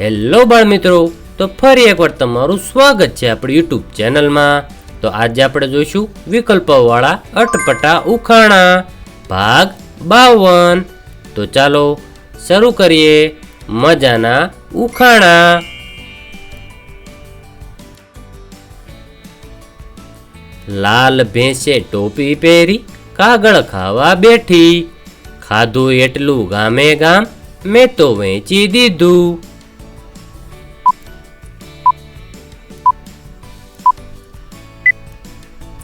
Hello બાળ મિત્રો તો ફરી એકવાર તમારું સ્વાગત છે આપણી યુટ્યુબ ચેનલમાં. તો આજે આપણે જોઈશું વિકલ્પોવાળા અટપટા ઉખાણા, ભાગ બાવન. તો ચાલો શરૂ કરીએ મજાના ઉખાણા. લાલ ભેંસે ટોપી પહેરી કાગળ ખાવા બેઠી. ખાધું એટલું ગામે ગામ, મેં તો વેચી દીધું.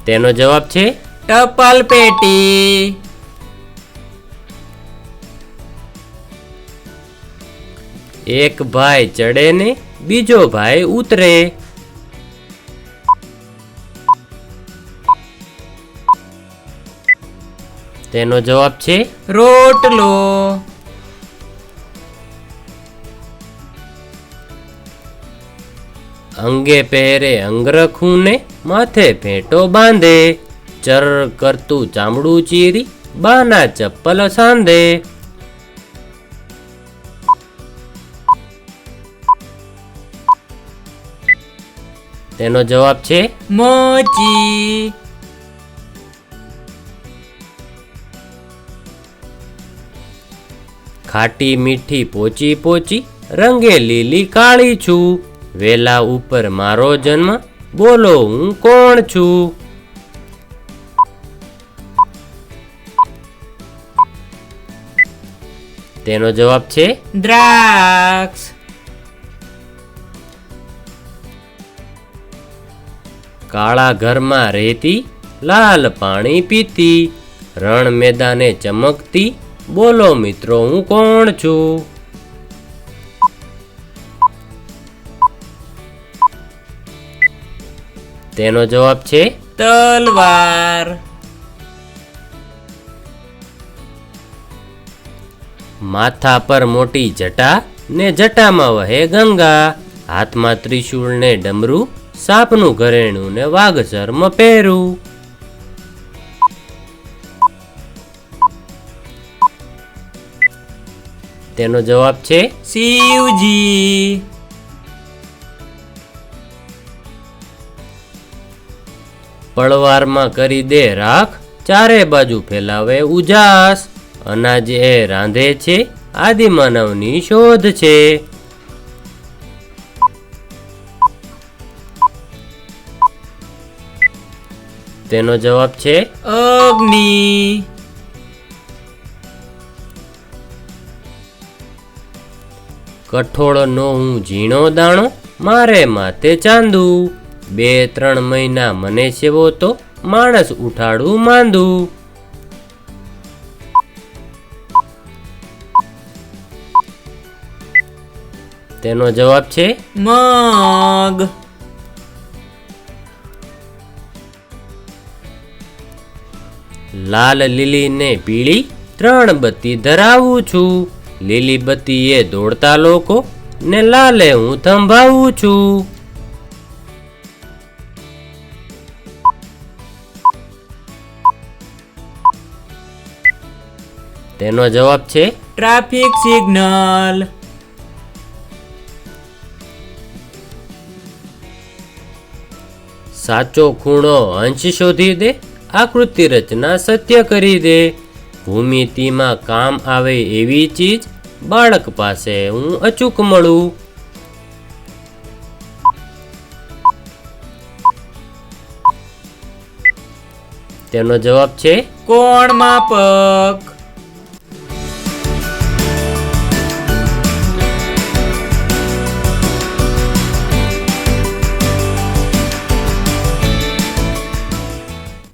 તેનો જવાબ છે ટપાલ પેટી. એક ભાઈ ચડે ને બીજો ભાઈ ઉતરે. તેનો જવાબ છે રોટલો. અંગે પહેરે અંગરખું ને માથે ફેંટો બાંધે. ચર કરતું ચામડું ચીરી, બાના ચપ્પલ સાંધે. તેનો જવાબ છે, મોચી. ખાટી મીઠી પોચી પોચી રંગે લીલી કાળી છું. વેલા ઉપર મારો જન્મ, બોલો હું કોણ છું? તેનો જવાબ છે દ્રાક્ષ. કાળા ઘરમાં રહેતી, લાલ પાણી પીતી, રણ મેદાને ચમકતી, બોલો મિત્રો હું કોણ છું? તેનો જવાબ છે તલવાર. માથા પર મોટી જટા ને જટામાં વહે ગંગા. હાથમાં ત્રિશૂળ ને ડમરું, સાપનું ઘરેણું ને વાઘ પહેરું. તેનો જવાબ છે શિવજી. પળવારમાં કરી દે રાખ, ચારે બાજુ ફેલાવે ઉજાસ. અનાજ એ રાંધે છે આદિમાનવની શોધ છે. તેનો જવાબ છે, અગ્નિ. કઠોળનો હું ઝીણો દાણો, મારે માથે ચાંદુ. બે ત્રણ મહિના મને સેવો તો માણસ ઉઠાડું માંદું. તેનો જવાબ છે મગ. લાલ લીલી ને પીળી ત્રણ બત્તી ધરાવું છું. લીલી બત્તીએ દોડતા લોકો ને લાલે હું થંભાવું છું. તેનો જવાબ છે ટ્રાફિક સિગ્નલ. સાચો ખૂણો અંશ શોધી દે આકૃતિ રચના સત્ય કરી દે. ભૂમિતિમાં કામ આવે એવી ચીજ બાળક પાસે હું અચૂક મળું. તેનો જવાબ છે કોણ માપક?